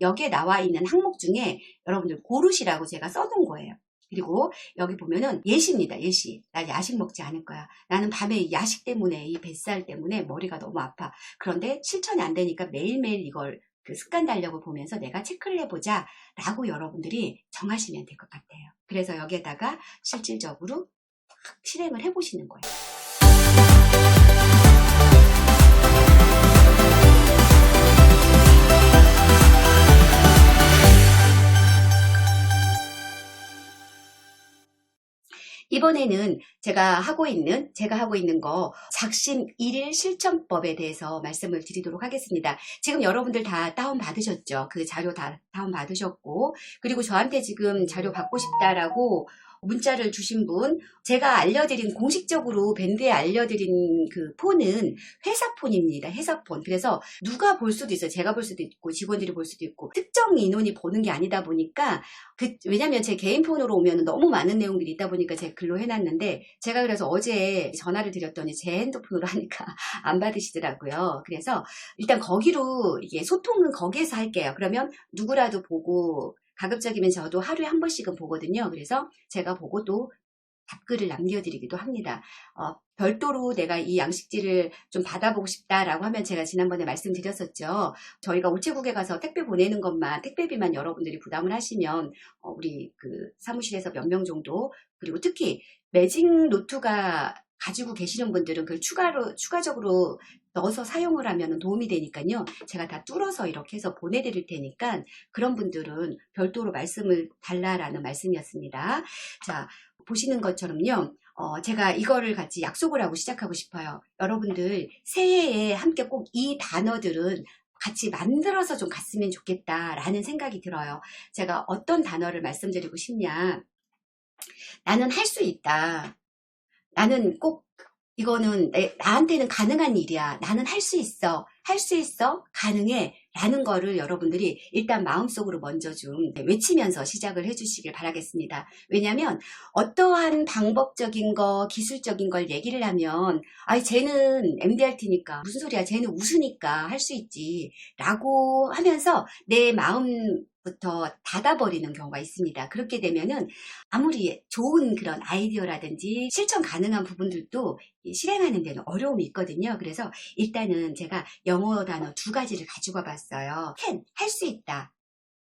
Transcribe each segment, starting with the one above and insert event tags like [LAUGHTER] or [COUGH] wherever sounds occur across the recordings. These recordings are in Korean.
여기에 나와 있는 항목 중에 여러분들 고르시라고 제가 써놓은 거예요. 그리고 여기 보면은 예시입니다. 예시. 나 야식 먹지 않을 거야. 나는 밤에 야식 때문에 이 뱃살 때문에 머리가 너무 아파. 그런데 실천이 안 되니까 매일매일 이걸 그 습관 달력을 보면서 내가 체크를 해보자 라고 여러분들이 정하시면 될 것 같아요. 그래서 여기에다가 실질적으로 확 실행을 해보시는 거예요. 이번에는 제가 하고 있는, 제가 하고 있는 거, 작심 1일 실천법에 대해서 말씀을 드리도록 하겠습니다. 지금 여러분들 다 다운 받으셨죠? 그 자료 다 다운받으셨고, 그리고 저한테 지금 자료 받고 싶다라고 문자를 주신 분, 제가 알려드린, 공식적으로 밴드에 알려드린 그 폰은 회사 폰입니다. 회사 폰. 그래서 누가 볼 수도 있어요. 제가 볼 수도 있고, 직원들이 볼 수도 있고, 특정 인원이 보는 게 아니다 보니까, 그, 왜냐면 제 개인 폰으로 오면 너무 많은 내용들이 있다 보니까 제가 글로 해놨는데, 제가 그래서 어제 전화를 드렸더니 제 핸드폰으로 하니까 [LAUGHS] 안 받으시더라고요. 그래서 일단 거기로 이게 소통은 거기에서 할게요. 그러면 누구 라도 보고, 가급적이면 저도 하루에 한 번씩은 보거든요. 그래서 제가 보고 또 답글을 남겨드리기도 합니다. 어, 별도로 내가 이 양식지를 좀 받아보고 싶다라고 하면 제가 지난번에 말씀드렸었죠. 저희가 우체국에 가서 택배 보내는 것만, 택배비만 여러분들이 부담을 하시면, 어, 우리 그 사무실에서 몇 명 정도, 그리고 특히 매직 노트가 가지고 계시는 분들은 그걸 추가로, 추가적으로 넣어서 사용을 하면 도움이 되니까요. 제가 다 뚫어서 이렇게 해서 보내드릴 테니까 그런 분들은 별도로 말씀을 달라라는 말씀이었습니다. 자, 보시는 것처럼요. 어, 제가 이거를 같이 약속을 하고 시작하고 싶어요. 여러분들 새해에 함께 꼭 이 단어들은 같이 만들어서 좀 갔으면 좋겠다라는 생각이 들어요. 제가 어떤 단어를 말씀드리고 싶냐. 나는 할 수 있다. 나는 꼭 이거는 내, 나한테는 가능한 일이야. 나는 할 수 있어. 할 수 있어. 가능해. 라는 거를 여러분들이 일단 마음속으로 먼저 좀 외치면서 시작을 해주시길 바라겠습니다. 왜냐하면 어떠한 방법적인 거, 기술적인 걸 얘기를 하면 아이 쟤는 MDRT니까 무슨 소리야 쟤는 웃으니까 할 수 있지 라고 하면서 내 마음 부터 닫아버리는 경우가 있습니다. 그렇게 되면은 아무리 좋은 그런 아이디어라든지 실천 가능한 부분들도 실행하는 데는 어려움이 있거든요. 그래서 일단은 제가 영어 단어 두 가지를 가지고 와봤어요. can, 할 수 있다.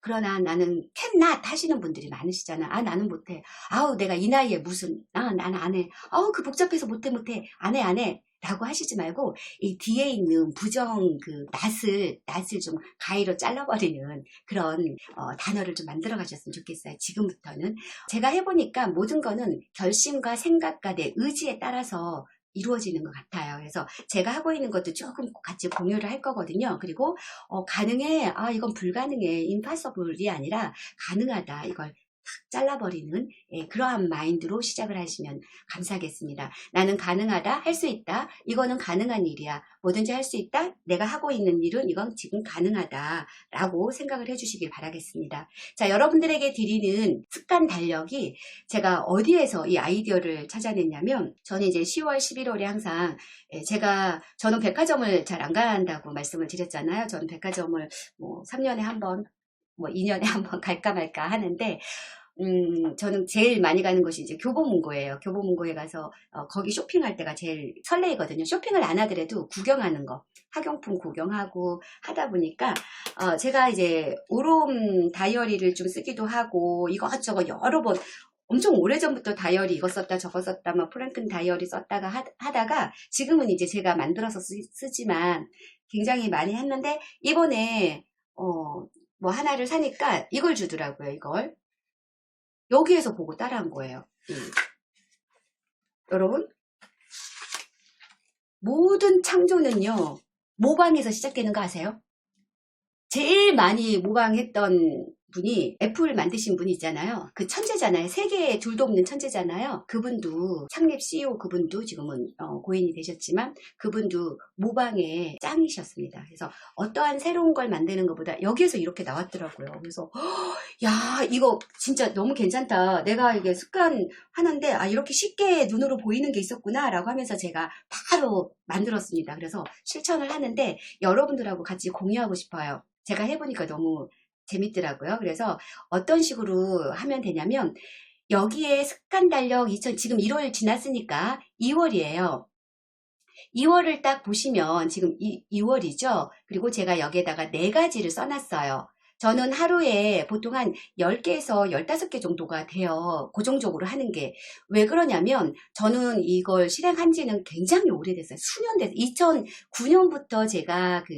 그러나 나는 cannot 하시는 분들이 많으시잖아. 아, 나는 못해. 아우, 내가 이 나이에 무슨, 아, 나는 안 해. 아우, 그 복잡해서 못해, 못해. 안 해, 안 해. 라고 하시지 말고, 이 뒤에 있는 부정 그 낯을, 낯을 좀 가위로 잘라버리는 그런 어, 단어를 좀 만들어 가셨으면 좋겠어요. 지금부터는. 제가 해보니까 모든 거는 결심과 생각과 내 의지에 따라서 이루어지는 것 같아요. 그래서 제가 하고 있는 것도 조금 같이 공유를 할 거거든요. 그리고 어, 가능해, 아 이건 불가능해, 임파서블이 아니라 가능하다. 이걸 탁 잘라버리는 예, 그러한 마인드로 시작을 하시면 감사하겠습니다. 나는 가능하다, 할 수 있다. 이거는 가능한 일이야. 뭐든지 할 수 있다. 내가 하고 있는 일은 이건 지금 가능하다라고 생각을 해주시길 바라겠습니다. 자, 여러분들에게 드리는 습관 달력이 제가 어디에서 이 아이디어를 찾아냈냐면 저는 이제 10월, 11월에 항상 예, 제가 저는 백화점을 잘 안 간다고 말씀을 드렸잖아요. 저는 백화점을 뭐 3년에 한 번, 뭐 2년에 한 번 갈까 말까 하는데 음, 저는 제일 많이 가는 곳이 이제 교보문고예요. 교보문고에 가서 어, 거기 쇼핑할 때가 제일 설레이거든요. 쇼핑을 안 하더라도 구경하는 거, 학용품 구경하고 하다 보니까 어, 제가 이제 오롬 다이어리를 좀 쓰기도 하고 이것저것 여러 번 엄청 오래전부터 다이어리 이거 썼다 저거 썼다 뭐 프랭큰 다이어리 썼다가 하, 다가 지금은 이제 제가 만들어서 쓰, 지만 굉장히 많이 했는데 이번에 어, 뭐 하나를 사니까 이걸 주더라고요 이걸 여기에서 보고 따라한 거예요. 음. 여러분, 모든 창조는요, 모방에서 시작되는 거 아세요? 제일 많이 모방했던 분이 애플 만드신 분이 있잖아요. 그 천재잖아요. 세계에 둘도 없는 천재잖아요. 그분도 창립 CEO 그분도 지금은 어, 고인이 되셨지만 그분도 모방의 짱이셨습니다. 그래서 어떠한 새로운 걸 만드는 것보다 여기에서 이렇게 나왔더라고요. 그래서 야 이거 진짜 너무 괜찮다. 내가 이게 습관 하는데 아 이렇게 쉽게 눈으로 보이는 게 있었구나 라고 하면서 제가 바로 만들었습니다. 그래서 실천을 하는데 여러분들하고 같이 공유하고 싶어요. 제가 해보니까 너무 재밌더라고요. 그래서 어떤 식으로 하면 되냐면 여기에 습관 달력 2000 지금 1월 지났으니까 2월이에요. 2월을 딱 보시면 지금 2, 월이죠 그리고 제가 여기에다가 네 가지를 써놨어요. 저는 하루에 보통 한 10개에서 15개 정도가 돼요. 고정적으로 하는 게. 왜 그러냐면 저는 이걸 실행한 지는 굉장히 오래됐어요. 수년 됐어요. 2009년부터 제가 그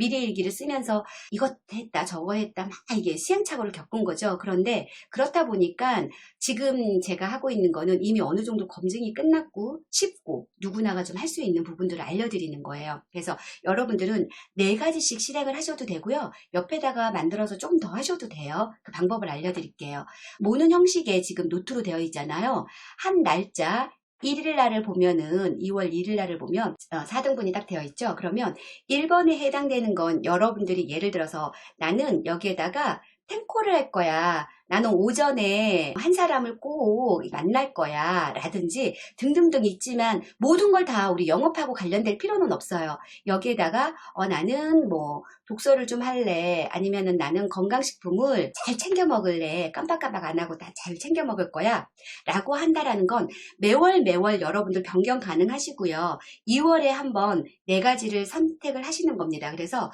미래일기를 쓰면서 이것 했다 저거 했다 막 이게 시행착오를 겪은 거죠. 그런데 그렇다 보니까 지금 제가 하고 있는 거는 이미 어느 정도 검증이 끝났고 쉽고 누구나가 좀 할 수 있는 부분들을 알려드리는 거예요. 그래서 여러분들은 네 가지씩 실행을 하셔도 되고요. 옆에다가 만들어서 조금 더 하셔도 돼요. 그 방법을 알려드릴게요. 모는 형식의 지금 노트로 되어 있잖아요. 한 날짜 1일 날을 보면은 2월 1일 날을 보면 4등분이 딱 되어 있죠. 그러면 1번에 해당되는 건 여러분들이 예를 들어서 나는 여기에다가 탱코를 할 거야. 나는 오전에 한 사람을 꼭 만날 거야. 라든지 등등등 있지만 모든 걸 다 우리 영업하고 관련될 필요는 없어요. 여기에다가 어, 나는 뭐 독서를 좀 할래. 아니면은 나는 건강식품을 잘 챙겨 먹을래. 깜빡깜빡 안 하고 다 잘 챙겨 먹을 거야. 라고 한다라는 건 매월 매월 여러분들 변경 가능하시고요. 2월에 한번 네 가지를 선택을 하시는 겁니다. 그래서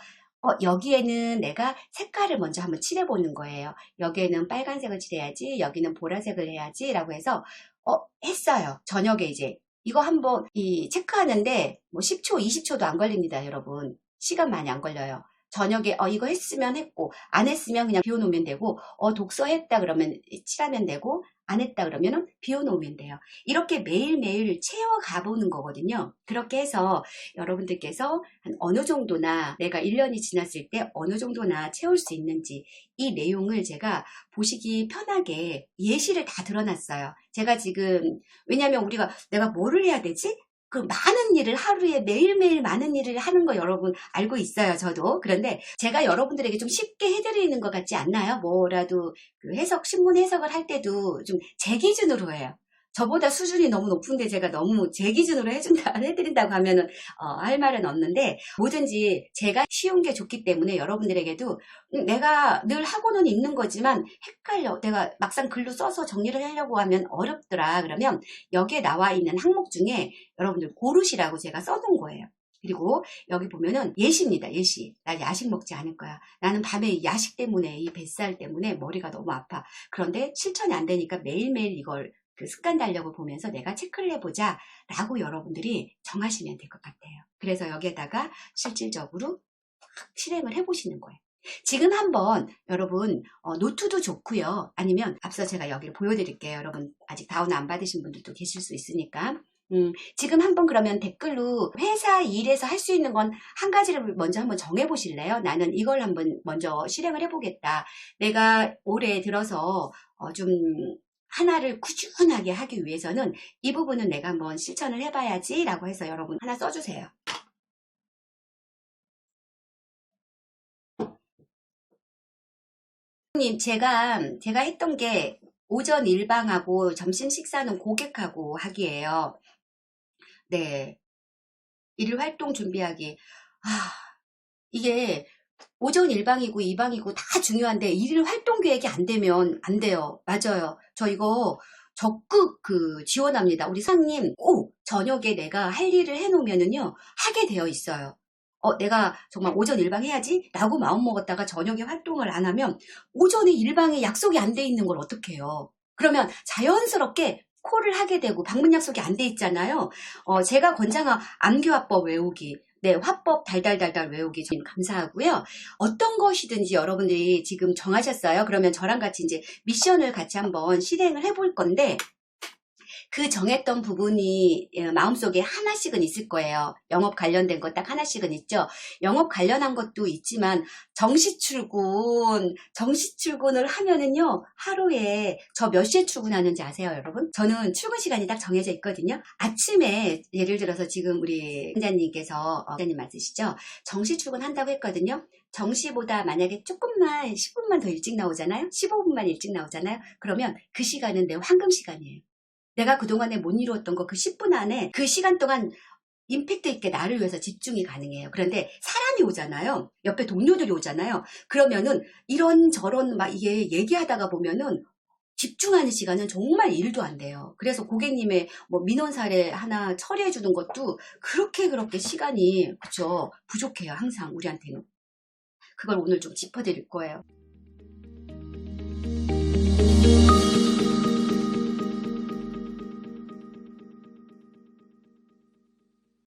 어, 여기에는 내가 색깔을 먼저 한번 칠해보는 거예요. 여기에는 빨간색을 칠해야지, 여기는 보라색을 해야지, 라고 해서, 어, 했어요. 저녁에 이제. 이거 한번, 이, 체크하는데, 뭐 10초, 20초도 안 걸립니다, 여러분. 시간 많이 안 걸려요. 저녁에, 어, 이거 했으면 했고, 안 했으면 그냥 비워놓으면 되고, 어, 독서했다 그러면 칠하면 되고, 안 했다 그러면은 비워놓으면 돼요. 이렇게 매일매일 채워가 보는 거거든요. 그렇게 해서 여러분들께서 한 어느 정도나 내가 1년이 지났을 때 어느 정도나 채울 수 있는지 이 내용을 제가 보시기 편하게 예시를 다 드러났어요. 제가 지금, 왜냐면 우리가 내가 뭐를 해야 되지? 그 많은 일을 하루에 매일매일 많은 일을 하는 거 여러분 알고 있어요, 저도. 그런데 제가 여러분들에게 좀 쉽게 해드리는 것 같지 않나요? 뭐라도 그 해석, 신문 해석을 할 때도 좀 제 기준으로 해요. 저보다 수준이 너무 높은데 제가 너무 제 기준으로 해준다, [LAUGHS] 해드린다고 하면은, 어, 할 말은 없는데, 뭐든지 제가 쉬운 게 좋기 때문에 여러분들에게도 음, 내가 늘 하고는 있는 거지만 헷갈려. 내가 막상 글로 써서 정리를 하려고 하면 어렵더라. 그러면 여기에 나와 있는 항목 중에 여러분들 고르시라고 제가 써놓은 거예요. 그리고 여기 보면은 예시입니다. 예시. 나 야식 먹지 않을 거야. 나는 밤에 이 야식 때문에 이 뱃살 때문에 머리가 너무 아파. 그런데 실천이 안 되니까 매일매일 이걸 그 습관 달력을 보면서 내가 체크를 해보자 라고 여러분들이 정하시면 될 것 같아요. 그래서 여기에다가 실질적으로 확 실행을 해보시는 거예요. 지금 한번 여러분 어, 노트도 좋고요. 아니면 앞서 제가 여기를 보여드릴게요. 여러분 아직 다운 안 받으신 분들도 계실 수 있으니까 음, 지금 한번 그러면 댓글로 회사 일에서 할 수 있는 건 한 가지를 먼저 한번 정해 보실래요? 나는 이걸 한번 먼저 실행을 해보겠다. 내가 올해 들어서 어, 좀 하나를 꾸준하게 하기 위해서는 이 부분은 내가 한번 실천을 해봐야지 라고 해서 여러분 하나 써주세요. 님, 제가, 제가 했던 게 오전 일방하고 점심 식사는 고객하고 하기예요. 네. 일 활동 준비하기. 아, 이게 오전 일방이고 이방이고 다 중요한데 일일 활동 계획이 안 되면 안 돼요. 맞아요. 저 이거 적극 그 지원합니다. 우리 상님 꼭 저녁에 내가 할 일을 해놓으면은요 하게 되어 있어요. 어, 내가 정말 오전 일방 해야지? 라고 마음먹었다가 저녁에 활동을 안 하면 오전에 일방에 약속이 안 돼 있는 걸 어떻게 해요? 그러면 자연스럽게 콜을 하게 되고 방문 약속이 안 돼 있잖아요. 어, 제가 권장한 암기화법 외우기, 네, 화법 달달달달 외우기 좀 감사하고요. 어떤 것이든지 여러분들이 지금 정하셨어요. 그러면 저랑 같이 이제 미션을 같이 한번 실행을 해볼 건데, 그 정했던 부분이 예, 마음속에 하나씩은 있을 거예요. 영업 관련된 거딱 하나씩은 있죠. 영업 관련한 것도 있지만 정시 출근, 정시 출근을 하면은요. 하루에 저 몇 시에 출근하는지 아세요, 여러분? 저는 출근 시간이 딱 정해져 있거든요. 아침에 예를 들어서 지금 우리 원장님께서 어, 원장님 맞으시죠? 정시 출근한다고 했거든요. 정시보다 만약에 조금만 10분만 더 일찍 나오잖아요. 15분만 일찍 나오잖아요. 그러면 그 시간은 내 황금 시간이에요. 내가 그동안에 못 이루었던 거 그 10분 안에 그 시간 동안 임팩트 있게 나를 위해서 집중이 가능해요. 그런데 사람이 오잖아요. 옆에 동료들이 오잖아요. 그러면은 이런 저런 막 이게 얘기하다가 보면은 집중하는 시간은 정말 일도 안 돼요. 그래서 고객님의 뭐 민원 사례 하나 처리해 주는 것도 그렇게 그렇게 시간이 그죠 부족해요. 항상 우리한테는. 그걸 오늘 좀 짚어드릴 거예요.